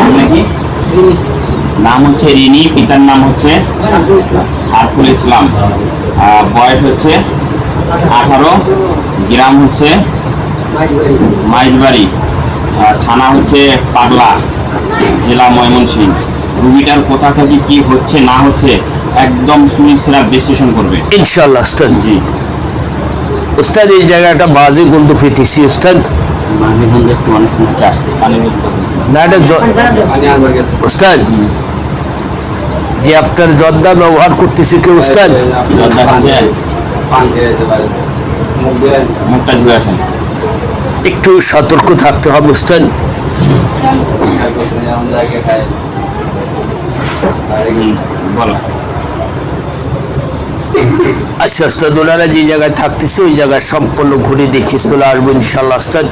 নাম নাকি? নাম হচ্ছে রিনি পিতার নাম হচ্ছে সারফুল ইসলাম। বয়স হচ্ছে আঠারো গ্রাম হচ্ছে মাইজবাড়ি। থানা হচ্ছে পাগলা জেলা ময়মনসিংহ। রুগীটার কোথা থেকে কি হচ্ছে না হচ্ছে একদম সুনীল সেরা বিশ্লেষণ করবে। ইনশাল্লাহ জি। উস্তাদ এই জায়গাটা বাজে গন্ধ পেতেছি উস্তাদ না এটা যে আপনার জর্দা ব্যবহার করতেছে কি উস্তাদ? দেখাচ্ছে মুখটা ধুয়ে আসেন। একটু সতর্ক থাকতে হবে উস্তাদ। হুম, বলো। উস্তাদ ওনারা যে জায়গায় থাকতেছে ওই জায়গায় সম্পূর্ণ ঘুরে দেখে চলে আসব ইনশাল্লাহ উস্তাদ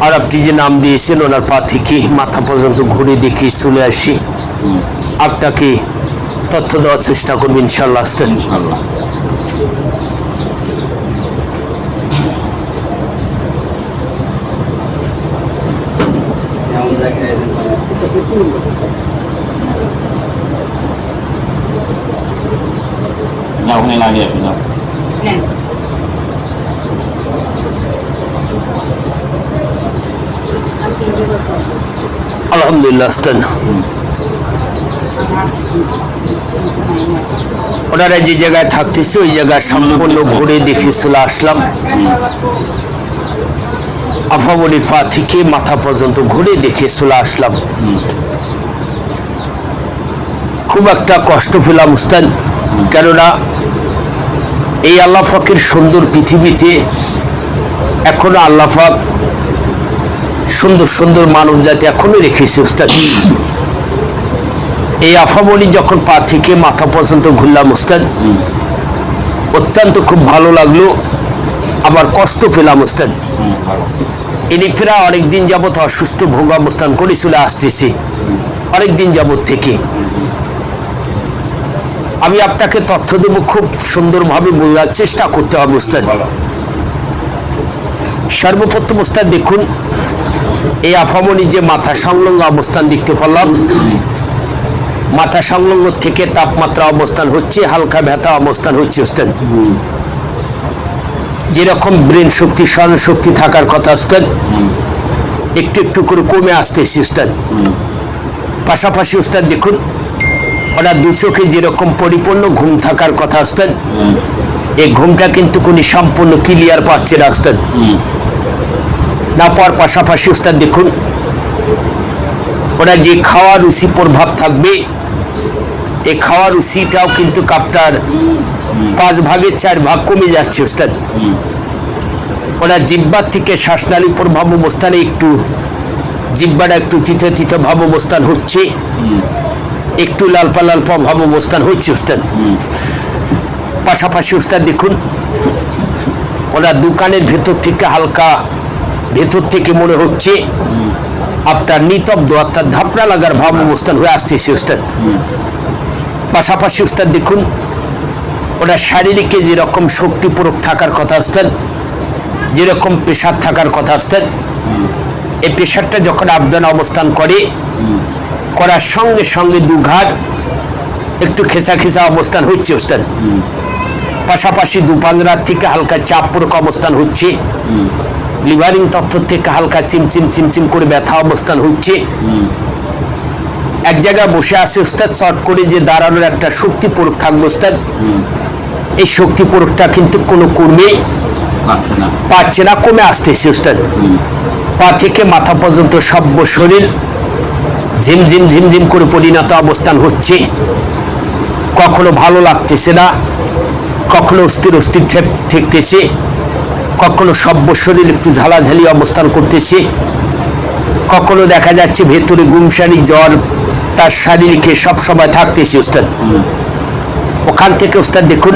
আর আপনি যে নাম দিয়েছেন ওনার পা থেকে মাথা পর্যন্ত ঘুরে দেখে চলে আসি। আপনাকে তথ্য দেওয়ার চেষ্টা করব ইনশাল্লাহ উস্তাদ ইনশাল্লাহ যাও ওখানে লাগিয়ে আসো যাও আলহামদুলিল্লাহ ওনারা যে জায়গায় থাকতেছে ওই জায়গায় সম্পূর্ণ ঘুরে দেখে চলে আসলাম। আফাবলি ফা থেকে মাথা পর্যন্ত ঘুরে দেখে চলে আসলাম। খুব একটা কষ্ট পেলাম উস্তাদ। কেননা এই আল্লাহ ফাকের সুন্দর পৃথিবীতে এখনও আল্লাহ সুন্দর সুন্দর মানব জাতি এখনও রেখেছে উস্তাদ এই আফামনি যখন পা থেকে মাথা পর্যন্ত ঘুরলাম উস্তাদ অত্যন্ত খুব ভালো লাগল আবার কষ্ট পেলাম উস্তাদ হুম, ভালো। ইনি ফেরা অনেকদিন যাবৎ অসুস্থ ভোগ অবস্থান করে চলে আসতেছি অনেকদিন যাবৎ থেকে আমি আপনাকে তথ্য দেবো খুব সুন্দরভাবে বোঝার চেষ্টা করতে হবে উস্তাদ। সর্বপ্রথম উস্তাদ দেখুন এই আফামনি যে মাথা সংলগ্ন অবস্থান দেখতে পারলাম মাথা সংলগ্ন থেকে তাপমাত্রা অবস্থান হচ্ছে হালকা ব্যথা অবস্থান হচ্ছে উস্তাদ। যেরকম ব্রেন শক্তি স্মরণ শক্তি থাকার কথা উস্তাদ একটু একটু করে কমে আসতেছি উস্তাদ। পাশাপাশি উস্তাদ দেখুন ওরা দু চোখে যেরকম পরিপূর্ণ ঘুম থাকার কথা উস্তাদ এই ঘুমটা কিন্তু কোনি সম্পূর্ণ ক্লিয়ার পাচ্ছে না না পাওয়ার পাশাপাশি উস্তাদ দেখুন, ওরা যে খাওয়া রুচি প্রভাব থাকবে, এই খাওয়া রুচিটাও কিন্তু কাপটার পাঁচ ভাগের চার ভাগ কমে যাচ্ছে উস্তাদ ওরা জিব্বার থেকে শ্বাসনালী প্রভাব অবস্থানে একটু, জিব্বাটা একটু তিথে তিথে ভাব অবস্থান হচ্ছে। একটু লালপা লালপা ভাব অবস্থান হচ্ছে উস্তাদ। পাশাপাশি উস্তাদ দেখুন ওরা দোকানের ভেতর থেকে হালকা, ভেতর থেকে মনে হচ্ছে আপনার নিতব্দ অর্থাৎ ধাপড়া লাগার ভাব অবস্থান হয়ে আসতেছে উস্তাদ। পাশাপাশি উস্তাদ দেখুন ওরা শারীরিকে যেরকম শক্তিপূরক থাকার কথা উস্তাদ যেরকম প্রেশার থাকার কথা উস্তাদ, এই প্রেশারটা যখন আবদান অবস্থান করে করার সঙ্গে সঙ্গে দুঘাট একটু খেসা খেসা অবস্থান হচ্ছে উস্তাদ পাশাপাশি দুপালরাত থেকে হালকা চাপপূরক অবস্থান হচ্ছে। লিভারিং তথ্য থেকে হালকা সিমচিম সিমচিম করে ব্যথা অবস্থান হচ্ছে। এক জায়গায় বসে আছে উস্তাদ শর্ট করে যে দাঁড়ানোর একটা শক্তি প্রয়োগ থাকবে উস্তাদ এই শক্তি প্রয়োগটা কিন্তু কোনো কর্মী পাচ্ছে না। কমে আসতেছে উস্তাদ পা থেকে মাথা পর্যন্ত সব্য শরীর ঝিমঝিম ঝিমঝিম করে পরিণত অবস্থান হচ্ছে। কখনো ভালো লাগতেছে না, কখনো অস্থির অস্থির ঠেক ঠেকতেছে, কখনো সব্য শরীর একটু ঝালাঝালি অবস্থান করতেছে, কখনো দেখা যাচ্ছে ভেতরে গুমসানি জ্বর, তার শারীরিকে সব সময় থাকতেছে উস্তাদ ওখান থেকে উস্তাদ দেখুন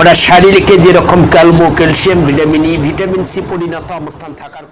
ওরা শারীরিকে যেরকম Calbo calcium, vitamin E, vitamin C পরিণত অবস্থান থাকার